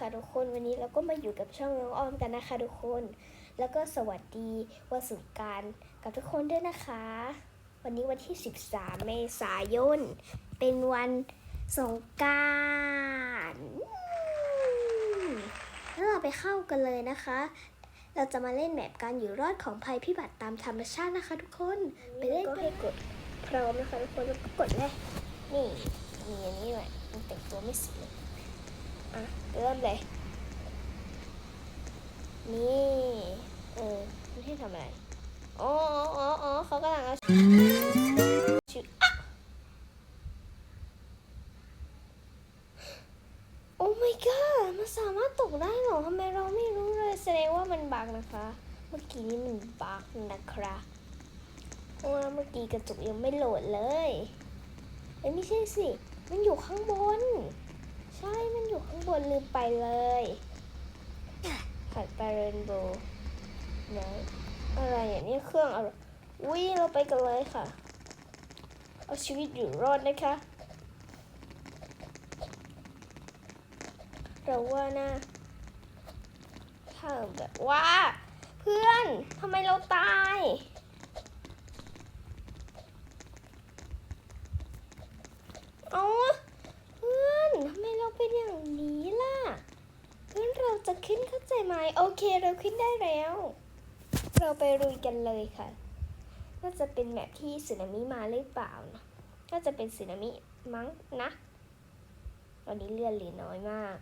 ค่ะทุกคนวันนี้เราก็มาอยู่กับช่องน้องออมกันนะคะทุกคน แล้วก็สวัสดีวันสงกรารกับทุกคนด้วยนะคะ วันนี้วันที่ 13 เมษายน เป็นวันสงกรารแล้วเราไปเข้ากันเลยนะคะ เราจะมาเล่นแมปการอยู่รอดของภัยพิบัติตามธรรมชาตินะคะ ทุกคน ไปเล่นก็ให้กดพร้อมนะคะทุกคนแล้วก็กดเลยนี่นี้ด้วยมันแต่งตัว ไม่สวยอะเริ่มเลย นี่เออไม่ให้ทำอะไรอ๋ออ๋ออ๋อเขากำลังเอาชื่ออะโอ้ my god มันสามารถตกได้เหรอทำไมเราไม่รู้เลยแสดงว่ามันบักนะคะ เมื่อกี้นี้มันบักนะครับเพราะว่าเมื่อกี้กระจุกยังไม่โหลดเลยเอ้ยไม่ใช่สิ มันอยู่ข้างบน ใช่ มันอยู่ข้างบนลืมไปเลยขัดปลาเรนโบว์นะอะไรอย่างนี้เครื่องอะไรอุ้ยเราไปกันเลยค่ะ เอาชีวิตอยู่รอดนะคะ เราว่านะถ้าแบบว่า เพื่อนทำไมเราตาย เอาเพื่อนทำไมเราเป็นอย่างนี้ล่ะเพื่อนเราจะขึ้นเข้าใจไหมโอเคเราขึ้นได้แล้ว เราไปรุยกันเลยค่ะ น่าจะเป็นแบบที่สึนามิมาหรือเปล่านะน่าจะเป็นสึนามิมั้งนะตอนนี้เลือดเหลือน้อยมาก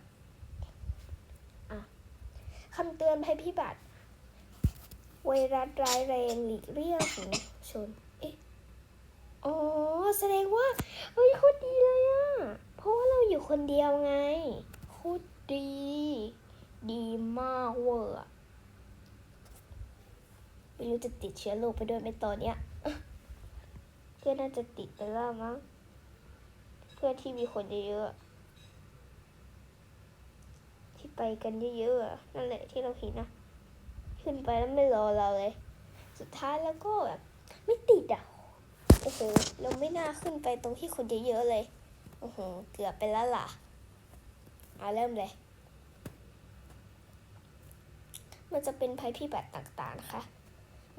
อะคำเตือนภัยพิบัติ ไวรัสร้ายแรงหลีกเลี่ยงฝูงชน อ๋อ แสดงว่า เฮ้ยโคตรดีเลยอะ เพราะว่าเราอยู่คนเดียวไง โคตรดี ดีมากเวอร์อะไม่รู้จะติดเชื้อโรคไปด้วยไหมตอนเนี้ยเพื่อนน่าจะติดไปแล้วมั้ง เพื่อนที่มีคนเยอะๆ ที่ไปกันเยอะๆ นั่นแหละที่เราเห็นนะ ขึ้นไปแล้วไม่รอเราเลย สุดท้ายแล้วก็แบบไม่ติดอะ โอ้โห เราไม่น่าขึ้นไปตรงที่คนเยอะๆเลย โอ้โห เกือบไปแล้วล่ะ เอาเริ่มเลย มันจะเป็นภัยพิบัติต่างๆนะคะ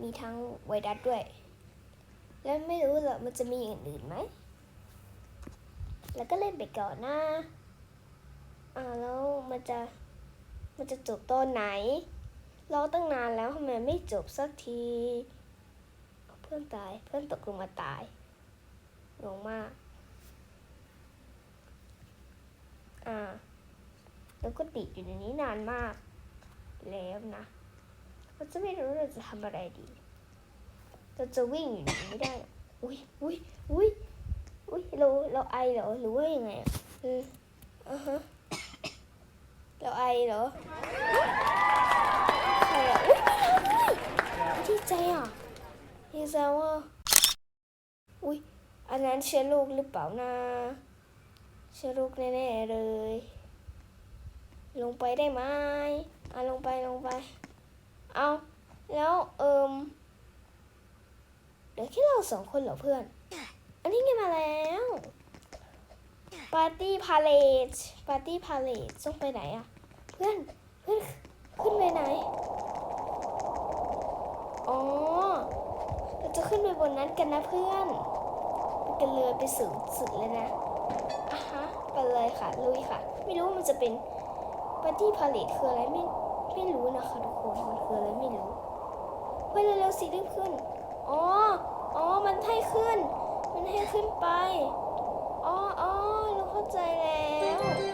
มีทั้งไวรัสด้วย แล้วไม่รู้เหรอมันจะมีอย่างอื่นไหม แล้วก็เล่นไปก่อนนะอ่าแล้วมันจะ มันจะจบตอนไหน รอตั้งนานแล้วทำไมไม่จบสักที พื่อนตาย เพื่อนตกลงมาตายงงมาก อ่า แล้วก็ติดอยู่ในนี้นานมาก แล้วนะเราจะไม่รู้เราจะทำอะไรดี เราจะวิ่งอยู่ในนี้ไม่ได้ อุ้ยอุ้ยอุ้ยอุ้ยเราเราไอเหรอหรือว่ายังไงอะอืมอ่าฮะเราไอเหรอใครอะอุ้ยดีใจอะ ดีใจว่าอุ้ยอันนั้นเชื้อโรคหรือเปล่านะเชื้อโรคแน่ๆเลย ลงไปได้ไหมอะลงไปลงไป เอาแล้วเอิมเดี๋ยวแค่เราสองคนเหรอเพื่อน อันนี้ไงมาแล้วปาร์ตี้พาเลทปาร์ตี้พาเลทต้องไปไหนอะเพื่อนเพื่อนขึ้นไปไหน อ๋อ จะขึ้นไปบนนั้นกันนะเพื่อน ไปกันเลยไปสูงสุดเลยนะอะฮะไปเลยค่ะ ลุยค่ะ ไม่รู้ว่ามันจะเป็นปาร์ตี้พาเลทคืออะไรไม่ไม่รู้นะคะทุกคนมันคืออะไรไม่รู้เฮ้ยเร็วๆสิรีบขึ้น อ๋อ อ๋อ มันให้ขึ้น มันให้ขึ้นไป อ๋ออ๋อเราเข้าใจแล้ว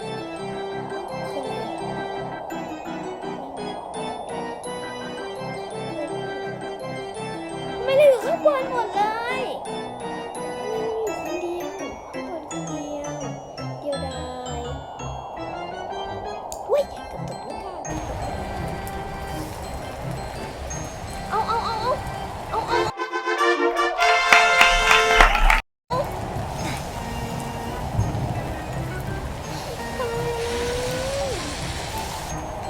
ไม่ได้อยู่ข้างบนหมดเลยม่ได้อยู่คนเดียวข้างบนคนเดียว เดียวดายอุ้ยกับตกแล้วค่ะเอาเอาเอาเอาเอาเอา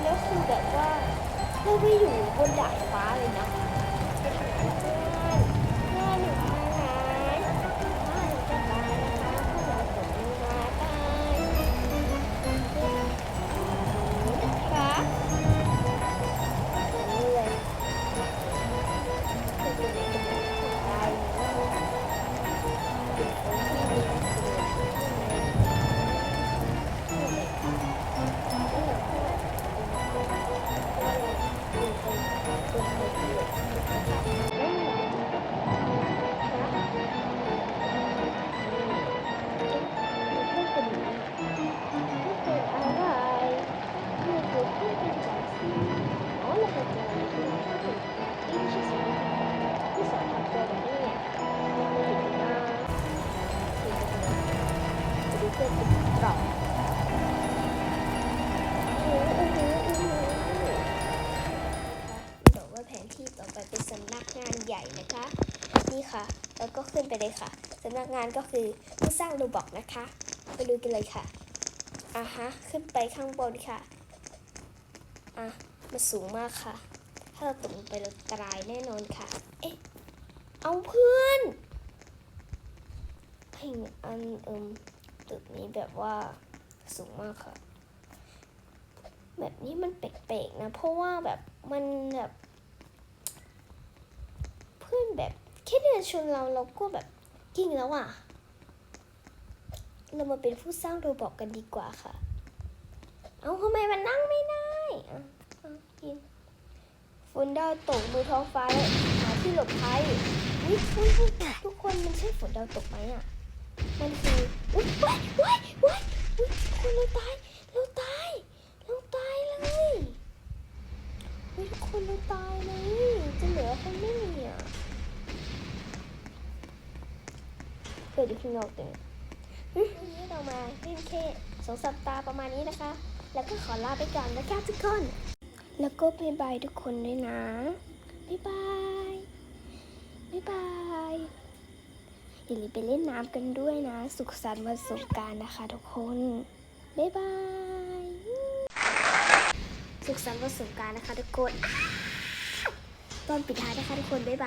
แล้วคือแบบว่าเราไปอยู่บนดาดฟ้าเลยนะ เลยค่ะสำนักงานก็คือผู้สร้างโรบอกนะคะ ไปดูกันเลยค่ะอะฮะขึ้นไปข้างบนค่ะอะมันสูงมากค่ะ ถ้าเราตกลงไปเราตายแน่นอนค่ะ เอ๊ะ เอาเพื่อนเพลงอันเอิมตึกนี้แบบว่าสูงมากค่ะ แบบนี้มันแปลกๆนะ เพราะว่าแบบมันแบบ เพื่อนแบบ แค่เดินชนเราเราก็แบบกิ้งแล้วอะ เรามาเป็นผู้สร้างโรบอกกันดีกว่าค่ะ เอาทำไมมันนั่งไม่ได้กินฝนดาวตกดูท้องฟ้าแล้วหาที่หลบภัยอุ๊ยอุ๊ยทุกคนมันใช่ฝนดาวตกไหมอะ มันคืออุ๊ยว้ายว้ายว้ายอุ๊ยทุกคนเราตายเราตายเราตายเลยอุ๊ยทุกคนเราตายเลยจะเหลือใครไม่มีอะ เกิดอยู่ข้างนอกเต็มวันนี้เรามาเล่นแค่สองสัปดาห์ประมาณนี้นะคะ แล้วก็ขอลาไปก่อนนะคะทุกคน แล้วก็บายบายทุกคนด้วยนะบายบายบายบาย อย่าลืมไปเล่นน้ำกันด้วยนะ สุขสันต์วันสงกรารนะคะทุกคนบายบาย สุขสันต์วันสงกรารนะคะทุกคน ตอนปิดท้ายนะคะทุกคน บ๊ายบาย